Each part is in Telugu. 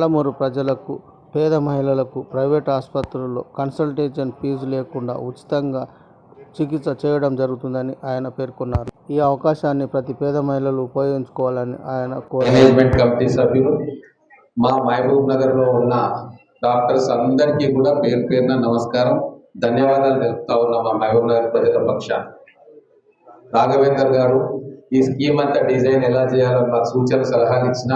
పాలమూరు ప్రజలకు పేద మహిళలకు ప్రైవేట్ ఆసుపత్రుల్లో కన్సల్టేషన్ ఫీజు లేకుండా ఉచితంగా చికిత్స చేయడం జరుగుతుందని ఆయన పేర్కొన్నారు. ఈ అవకాశాన్ని ప్రతి పేద మహిళలు ఉపయోగించుకోవాలని ఆయన మేనేజ్మెంట్ కమిటీ సభ్యులు మా మహబూబ్ నగర్లో ఉన్న డాక్టర్స్ అందరికీ కూడా పేరు పేరున నమస్కారం. ధన్యవాదాలు తెలుపుతా ఉన్నా మా మహబూబ్ నగర్ ప్రజల పక్షాన. రాఘవేందర్ గారు ఈ స్కీమ్ అంతా డిజైన్ ఎలా చేయాలో మాకు సూచన సలహాలు ఇచ్చిన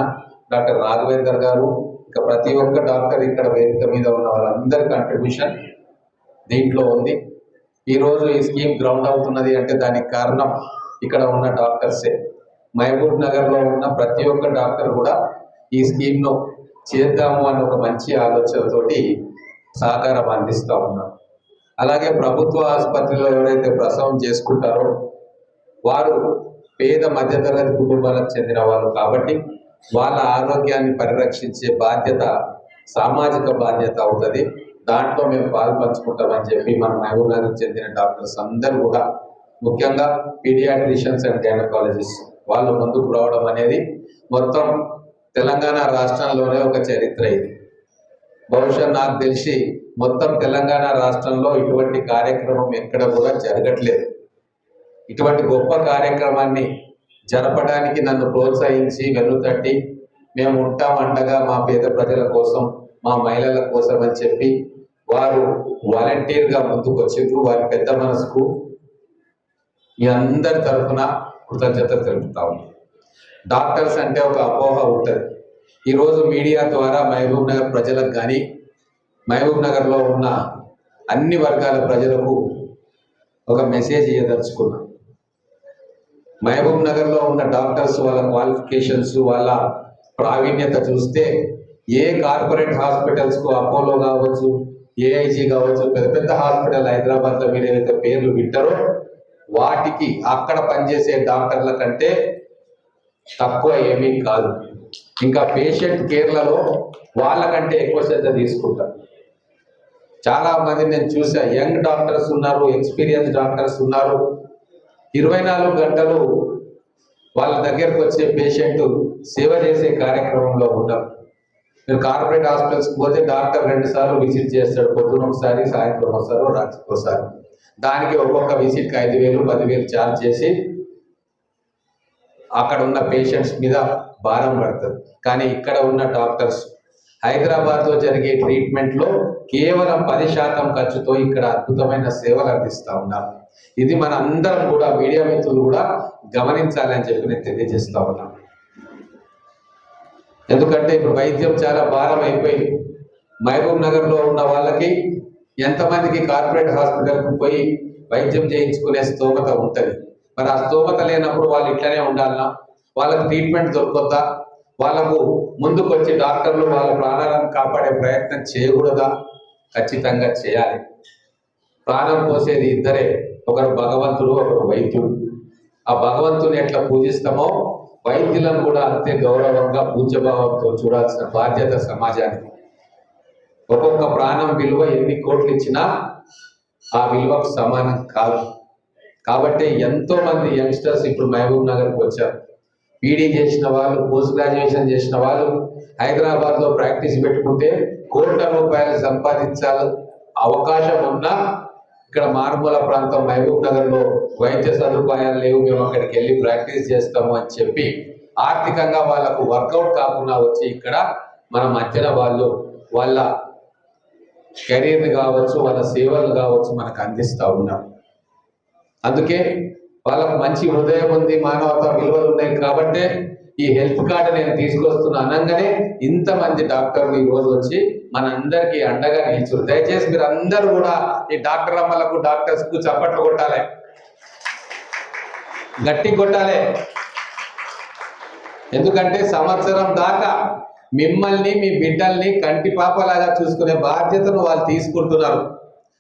డాక్టర్ రాఘవేందర్ గారు ఇక ప్రతి ఒక్క డాక్టర్ ఇక్కడ వేదిక మీద ఉన్న వాళ్ళందరి కంట్రిబ్యూషన్ దీంట్లో ఉంది. ఈ రోజు ఈ స్కీమ్ గ్రౌండ్ అవుతున్నది అంటే దానికి కారణం ఇక్కడ ఉన్న డాక్టర్సే. మహబూబ్ నగర్లో ఉన్న ప్రతి ఒక్క డాక్టర్ కూడా ఈ స్కీమ్ను చేద్దాము అని ఒక మంచి ఆలోచనతోటి సహకారం అందిస్తూ ఉన్నారు. అలాగే ప్రభుత్వ ఆసుపత్రిలో ఎవరైతే ప్రసవం చేసుకుంటారో వారు పేద మధ్యతరగతి కుటుంబాలకు చెందిన వారు కాబట్టి వాళ్ళ ఆరోగ్యాన్ని పరిరక్షించే బాధ్యత సామాజిక బాధ్యత అవుతుంది. దాంట్లో మేము పాల్పంచుకుంటామని చెప్పి మన మహబూబ్ నగర్ చెందిన డాక్టర్స్ అందరూ కూడా ముఖ్యంగా పీడియాట్రిషియన్స్ అండ్ గైనకాలజిస్ట్ వాళ్ళు ముందుకు రావడం అనేది మొత్తం తెలంగాణ రాష్ట్రంలోనే ఒక చరిత్ర ఇది. బహుశా నాకు తెలిసి మొత్తం తెలంగాణ రాష్ట్రంలో ఇటువంటి కార్యక్రమం ఎక్కడ కూడా జరగట్లేదు. ఇటువంటి గొప్ప కార్యక్రమాన్ని జరపడానికి నన్ను ప్రోత్సహించి వెన్నుతట్టి మేము ఉంటాం అండగా మా పేద ప్రజల కోసం మా మహిళల కోసం అని చెప్పి వారు వాలంటీర్గా ముందుకు వచ్చిండ్రు వారి పెద్ద మనసుకు మీ అందరి తరఫున కృతజ్ఞత తెలుపుతా డాక్టర్స్ అంటే ఒక అపోహ ఉంటుంది. ఈరోజు మీడియా ద్వారా మహబూబ్ నగర్ ప్రజలకు కానీ మహబూబ్ నగర్లో ఉన్న అన్ని వర్గాల ప్రజలకు ఒక మెసేజ్ ఇవ్వదలుచుకున్నాం మహబూబ్ నగర్లో ఉన్న డాక్టర్స్ వాళ్ళ క్వాలిఫికేషన్స్ వాళ్ళ ప్రావీణ్యత చూస్తే ఏ కార్పొరేట్ హాస్పిటల్స్కు అపోలో కావచ్చు ఏఐజీ కావచ్చు పెద్ద పెద్ద హాస్పిటల్ హైదరాబాద్లో మీరు ఏదైతే పేర్లు వింటారో వాటికి అక్కడ పనిచేసే డాక్టర్ల కంటే తక్కువ ఏమీ కాదు. ఇంకా పేషెంట్ కేర్లలో వాళ్ళకంటే ఎక్కువ శ్రద్ధ తీసుకుంటారు. చాలా మంది నేను చూసా యంగ్ డాక్టర్స్ ఉన్నారు ఎక్స్పీరియన్స్ డాక్టర్స్ ఉన్నారు ఇరవై నాలుగు గంటలు వాళ్ళ దగ్గరకు వచ్చే పేషెంట్ సేవ చేసే కార్యక్రమంలో ఉంటారు మీరు కార్పొరేట్ హాస్పిటల్స్కి పోతే డాక్టర్ రెండు సార్లు విజిట్ చేస్తాడు. పొద్దున ఒకసారి సాయంత్రం ఒకసారి రాత్రి ఒకసారి. దానికి ఒక్కొక్క విజిట్కి ఐదు వేలు పదివేలు ఛార్జ్ చేసి అక్కడ ఉన్న పేషెంట్స్ మీద భారం పడుతుంది. కానీ ఇక్కడ ఉన్న డాక్టర్స్ హైదరాబాద్లో జరిగే ట్రీట్మెంట్లో కేవలం పది శాతం ఖర్చుతో ఇక్కడ అద్భుతమైన సేవలు అందిస్తూ ఉన్నారు ఇది మన అందరం కూడా మీడియా మిత్రులు కూడా గమనించాలని చెప్పి నేను తెలియజేస్తా ఉన్నాను ఎందుకంటే ఇప్పుడు వైద్యం చాలా భారం అయిపోయింది. మహబూబ్ నగర్లో ఉన్న వాళ్ళకి ఎంతమందికి కార్పొరేట్ హాస్పిటల్కి పోయి వైద్యం చేయించుకునే స్తోమత ఉంటుంది. మరి ఆ స్తోమత లేనప్పుడు వాళ్ళు ఇట్లనే ఉండాలన్నా వాళ్ళకి ట్రీట్మెంట్ దొరకొద్దా? వాళ్ళకు ముందుకు వచ్చి డాక్టర్లు వాళ్ళ ప్రాణాలను కాపాడే ప్రయత్నం చేయకూడదా? ఖచ్చితంగా చేయాలి. ప్రాణం పోసేది ఇద్దరే ఒకరు భగవంతుడు ఒకరు వైద్యుడు. ఆ భగవంతుని ఎట్లా పూజిస్తామో వైద్యులను కూడా అంతే గౌరవంగా పూజ్యభావంతో చూడాల్సిన బాధ్యత సమాజానికి. ఒక్కొక్క ప్రాణం విలువ ఎన్ని కోట్లు ఇచ్చినా ఆ విలువకు సమానం కాదు. కాబట్టి ఎంతో మంది యంగ్స్టర్స్ ఇప్పుడు మహబూబ్ నగర్కి వచ్చారు. పీడీ చేసిన వాళ్ళు పోస్ట్ గ్రాడ్యుయేషన్ చేసిన వాళ్ళు హైదరాబాద్లో ప్రాక్టీస్ పెట్టుకుంటే కోట్ల రూపాయలు సంపాదించాలి అవకాశం ఉన్నా ఇక్కడ మారుమూల ప్రాంతం మహబూబ్ నగర్లో వైద్య సదుపాయాలు లేవు మేము అక్కడికి వెళ్ళి ప్రాక్టీస్ చేస్తాము అని చెప్పి ఆర్థికంగా వాళ్ళకు వర్కౌట్ కాకుండా వచ్చి ఇక్కడ మన మధ్యన వాళ్ళు వాళ్ళ కెరీర్ కావచ్చు వాళ్ళ సేవలు కావచ్చు మనకు అందిస్తూ ఉన్నారు. అందుకే వాళ్ళకు మంచి హృదయం ఉంది మానవత విలువలు ఉన్నాయి కాబట్టే ఈ హెల్త్ కార్డు నేను తీసుకొస్తున్నా అనగానే ఇంతమంది డాక్టర్లు ఈ రోజు వచ్చి మనందరికీ అండగా నిలిచారు. దయచేసి మీరు అందరూ కూడా ఈ డాక్టర్ అమ్మలకు డాక్టర్స్కు చప్పట్లు కొట్టాలి. గట్టి కొట్టాలి. ఎందుకంటే సంవత్సరం దాకా మిమ్మల్ని మీ బిడ్డల్ని కంటి పాపలాగా చూసుకునే బాధ్యతను వాళ్ళు తీసుకుంటున్నారు.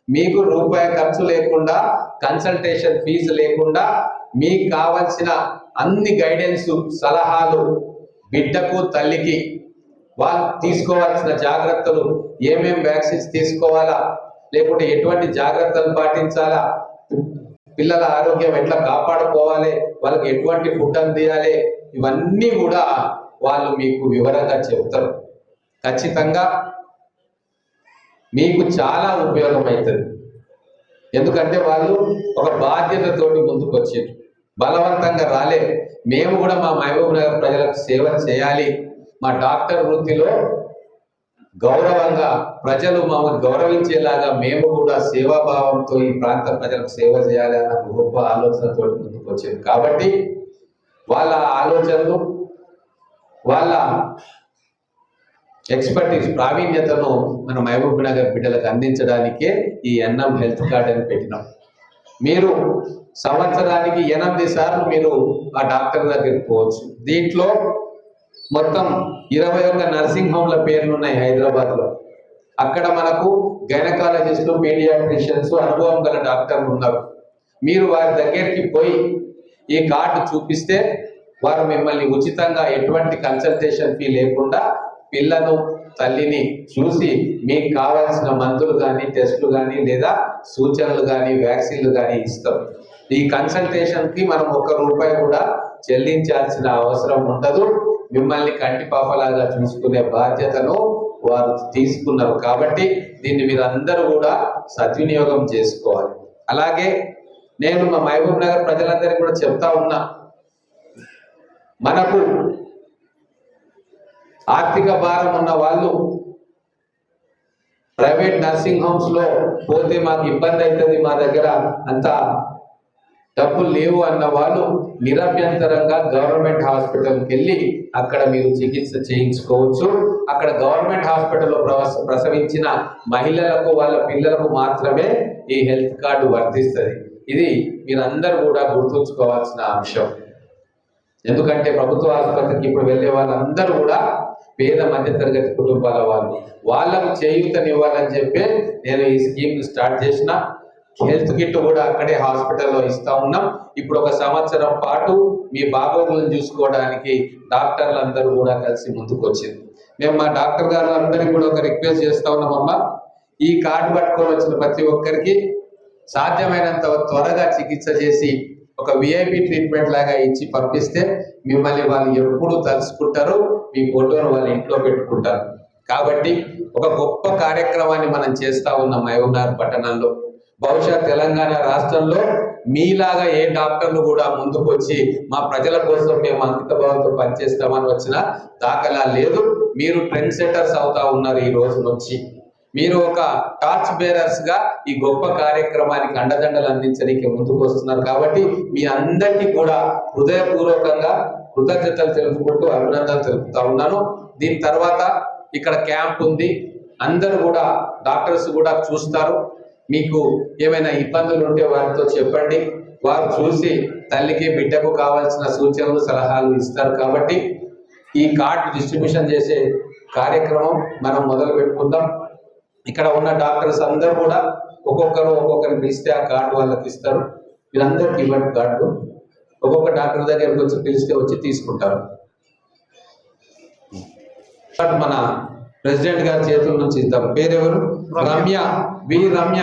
మీకు రూపాయి ఖర్చు లేకుండా కన్సల్టేషన్ ఫీజు లేకుండా మీకు కావలసిన అన్ని గైడెన్స్ సలహాలు బిడ్డకు తల్లికి వాళ్ళు తీసుకోవాల్సిన జాగ్రత్తలు ఏమేం వ్యాక్సిన్స్ తీసుకోవాలా లేకుంటే ఎటువంటి జాగ్రత్తలు పాటించాలా పిల్లల ఆరోగ్యం ఎట్లా కాపాడుకోవాలి వాళ్ళకి ఎటువంటి ఫుడ్ అందియాలి ఇవన్నీ కూడా వాళ్ళు మీకు వివరంగా చెప్తారు ఖచ్చితంగా మీకు చాలా ఉపయోగం అవుతుంది ఎందుకంటే వాళ్ళు ఒక బాధ్యతతోటి ముందుకు వచ్చారు బలవంతంగా రాలే. మేము కూడా మా మహబూబ్ నగర్ ప్రజలకు సేవ చేయాలి. మా డాక్టర్ వృత్తిలో గౌరవంగా ప్రజలు మమ్మల్ని గౌరవించేలాగా మేము కూడా సేవాభావంతో ఈ ప్రాంత ప్రజలకు సేవ చేయాలి అన్న గొప్ప ఆలోచనతో ముందుకు వచ్చింది కాబట్టి వాళ్ళ ఆలోచనలు వాళ్ళ ఎక్స్పర్టీస్ ప్రావీణ్యతను మన మహబూబ్ నగర్ బిడ్డలకు అందించడానికే ఈ ఎన్ఎం హెల్త్ కార్డ్ అని పెట్టినాం. మీరు సంవత్సరానికి ఎనిమిది సార్లు మీరు ఆ డాక్టర్ దగ్గరికి పోవచ్చు. దీంట్లో మొత్తం ఇరవై ఒక్క నర్సింగ్ హోమ్ల పేర్లు ఉన్నాయి హైదరాబాద్లో అక్కడ మనకు గైనకాలజిస్టు పీడియాట్రిషియన్స్ అనుభవం గల డాక్టర్లు ఉన్నారు. మీరు వారి దగ్గరికి పోయి ఈ కార్డు చూపిస్తే వారు మిమ్మల్ని ఉచితంగా ఎటువంటి కన్సల్టేషన్ ఫీ లేకుండా పిల్లను తల్లిని చూసి మీకు కావాల్సిన మందులు కానీ టెస్టులు కానీ లేదా సూచనలు కానీ వ్యాక్సిన్లు కానీ ఇస్తాం. ఈ కన్సల్టేషన్కి మనం ఒక్క రూపాయి కూడా చెల్లించాల్సిన అవసరం ఉండదు. మిమ్మల్ని కంటి పాపలాగా చూసుకునే బాధ్యతను వారు తీసుకున్నారు కాబట్టి దీన్ని మీరందరూ కూడా సద్వినియోగం చేసుకోవాలి. అలాగే నేను మా మహబూబ్ నగర్ ప్రజలందరికీ కూడా చెప్తా ఉన్నా. మనకు ఆర్థిక భారం ఉన్న వాళ్ళు ప్రైవేట్ నర్సింగ్ హోమ్స్లో పోతే మాకు ఇబ్బంది అవుతుంది మా దగ్గర అంత డబ్బులు లేవు అన్న వాళ్ళు నిరభ్యంతరంగా గవర్నమెంట్ హాస్పిటల్కి వెళ్ళి అక్కడ మీరు చికిత్స చేయించుకోవచ్చు. అక్కడ గవర్నమెంట్ హాస్పిటల్లో ప్రవస ప్రసవించిన మహిళలకు వాళ్ళ పిల్లలకు మాత్రమే ఈ హెల్త్ కార్డు వర్తిస్తుంది. ఇది మీరందరూ కూడా గుర్తుంచుకోవాల్సిన అంశం. ఎందుకంటే ప్రభుత్వ ఆసుపత్రికి ఇప్పుడు వెళ్ళే వాళ్ళందరూ కూడా పేద మధ్యతరగతి కుటుంబాల వాళ్ళు. వాళ్ళకు చేయూతనివ్వాలని చెప్పి నేను ఈ స్కీమ్ స్టార్ట్ చేసిన. హెల్త్ కిట్ కూడా అక్కడే హాస్పిటల్లో ఇస్తా ఉన్నాం. ఇప్పుడు ఒక సంవత్సరం పాటు మీ బాగోగులను చూసుకోవడానికి డాక్టర్లు అందరూ కూడా కలిసి ముందుకు వచ్చింది మేము మా డాక్టర్ గారు అందరికి కూడా ఒక రిక్వెస్ట్ చేస్తా ఉన్నామమ్మా. ఈ కార్డు పట్టుకొని వచ్చిన ప్రతి ఒక్కరికి సాధ్యమైనంత త్వరగా చికిత్స చేసి ఒక విఐపి ట్రీట్మెంట్ లాగా ఇచ్చి పంపిస్తే మిమ్మల్ని వాళ్ళు ఎప్పుడు తలుసుకుంటారు మీ ఫోటోను వాళ్ళ ఇంట్లో పెట్టుకుంటారు. కాబట్టి ఒక గొప్ప కార్యక్రమాన్ని మనం చేస్తా ఉన్నాం మహబూబ్నగర్ పట్టణంలో. బహుశా తెలంగాణ రాష్ట్రంలో మీలాగా ఏ డాక్టర్లు కూడా ముందుకు వచ్చి మా ప్రజల కోసం మేము అంకిత భావంతో పనిచేస్తామని వచ్చిన దాఖలా లేదు. మీరు ట్రెండ్ సెటర్స్ అవుతా ఉన్నారు ఈ రోజు నుంచి. మీరు ఒక టార్చ్ బేరర్స్గా ఈ గొప్ప కార్యక్రమానికి అండదండలు అందించడానికి ముందుకు వస్తున్నారు కాబట్టి మీ అందరికీ కూడా హృదయపూర్వకంగా కృతజ్ఞతలు తెలుపుకుంటూ అభినందనలు తెలుపుతా ఉన్నాను. దీని తర్వాత ఇక్కడ క్యాంప్ ఉంది. అందరూ కూడా డాక్టర్స్ కూడా చూస్తారు. మీకు ఏమైనా ఇబ్బందులు ఉంటే వారితో చెప్పండి. వారు చూసి తల్లికి బిడ్డకు కావాల్సిన సూచనలు సలహాలు ఇస్తారు కాబట్టి ఈ కార్డు డిస్ట్రిబ్యూషన్ చేసే కార్యక్రమం మనం మొదలు పెట్టుకుందాం ఇక్కడ ఉన్న డాక్టర్స్ అందరూ కూడా ఒక్కొక్కరు ఒక్కొక్కరికి ఇస్తే ఆ కార్డు వాళ్ళకి ఇస్తారు. వీళ్ళందరికీ ఇవ్వండి కార్డు. ఒక్కొక్క డాక్టర్ దగ్గరికి వచ్చి పిలిస్తే వచ్చి తీసుకుంటారు. మన ప్రెసిడెంట్ గారి చేతుల నుంచి ఇద్దాం పేరెవరు? రమ్య వి రమ్య.